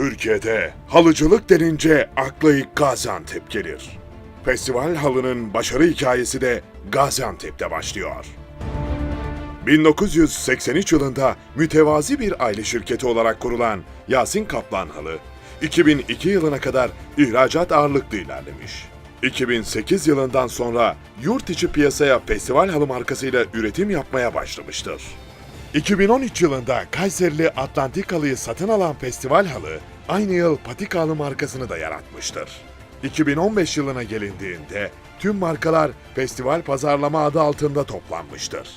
Türkiye'de halıcılık denince akla ilk Gaziantep gelir. Festival halının başarı hikayesi de Gaziantep'te başlıyor. 1983 yılında mütevazi bir aile şirketi olarak kurulan Yasin Kaplan Halı, 2002 yılına kadar ihracat ağırlıklı ilerlemiş. 2008 yılından sonra yurt içi piyasaya festival halı markasıyla üretim yapmaya başlamıştır. 2013 yılında Kayserili Atlantik halıyı satın alan Festival Halı, aynı yıl Patika Halı markasını da yaratmıştır. 2015 yılına gelindiğinde tüm markalar festival pazarlama adı altında toplanmıştır.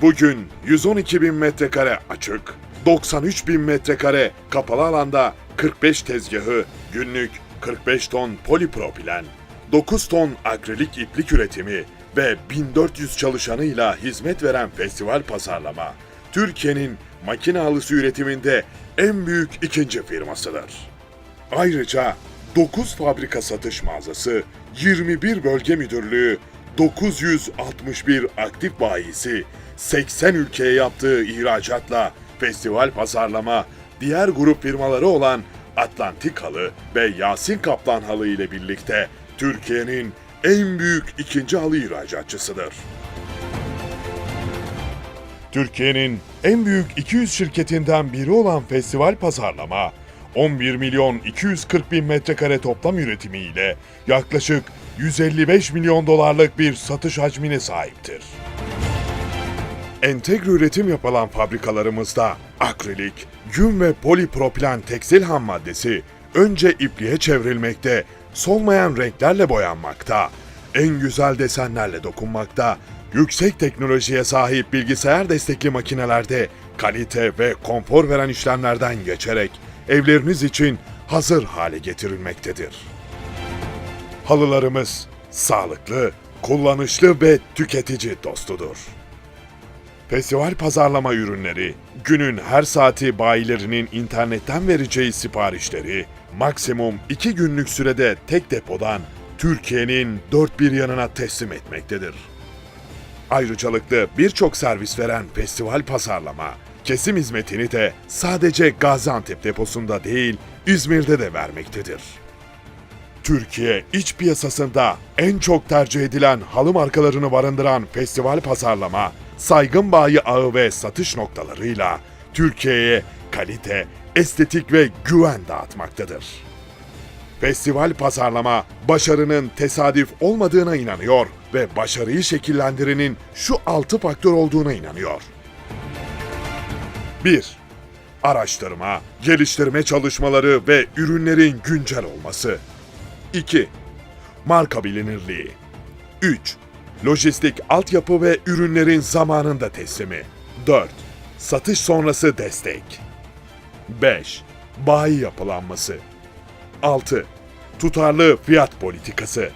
Bugün 112 bin metrekare açık, 93 bin metrekare kapalı alanda 45 tezgahı, günlük 45 ton polipropilen, 9 ton akrilik iplik üretimi ve 1400 çalışanıyla hizmet veren festival pazarlama, Türkiye'nin makine halısı üretiminde en büyük ikinci firmasıdır. Ayrıca 9 fabrika satış mağazası, 21 bölge müdürlüğü, 961 aktif bayisi, 80 ülkeye yaptığı ihracatla festival pazarlama, diğer grup firmaları olan Atlantik Halı ve Yasin Kaplan Halı ile birlikte Türkiye'nin en büyük ikinci halı ihracatçısıdır. Türkiye'nin en büyük 200 şirketinden biri olan Festival Pazarlama, 11 milyon 240 bin metrekare toplam üretimiyle yaklaşık 155 milyon dolarlık bir satış hacmine sahiptir. Entegre üretim yapılan fabrikalarımızda akrilik, yün ve polipropilen tekstil ham maddesi önce ipliğe çevrilmekte, solmayan renklerle boyanmakta, en güzel desenlerle dokunmakta, yüksek teknolojiye sahip bilgisayar destekli makinelerde kalite ve konfor veren işlemlerden geçerek evleriniz için hazır hale getirilmektedir. Halılarımız sağlıklı, kullanışlı ve tüketici dostudur. Festival pazarlama ürünleri, günün her saati bayilerinin internetten vereceği siparişleri, maksimum 2 günlük sürede tek depodan Türkiye'nin dört bir yanına teslim etmektedir. Ayrıcalıklı birçok servis veren festival pazarlama, kesim hizmetini de sadece Gaziantep deposunda değil, İzmir'de de vermektedir. Türkiye iç piyasasında en çok tercih edilen halı markalarını barındıran festival pazarlama, saygın bayi ağı ve satış noktalarıyla Türkiye'ye kalite, estetik ve güven dağıtmaktadır. Festival pazarlama başarının tesadüf olmadığına inanıyor ve başarıyı şekillendirenin şu altı faktör olduğuna inanıyor. 1. Araştırma, geliştirme çalışmaları ve ürünlerin güncel olması. 2. Marka bilinirliği. 3. Lojistik altyapı ve ürünlerin zamanında teslimi. 4. Satış sonrası destek. 5. Bayi yapılanması. 6. Tutarlı fiyat politikası.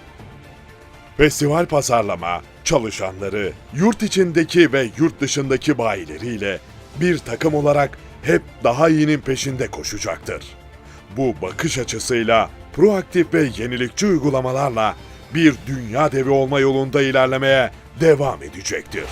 Festival pazarlama, çalışanları, yurt içindeki ve yurt dışındaki bayileriyle bir takım olarak hep daha iyinin peşinde koşacaktır. Bu bakış açısıyla proaktif ve yenilikçi uygulamalarla bir dünya devi olma yolunda ilerlemeye devam edecektir.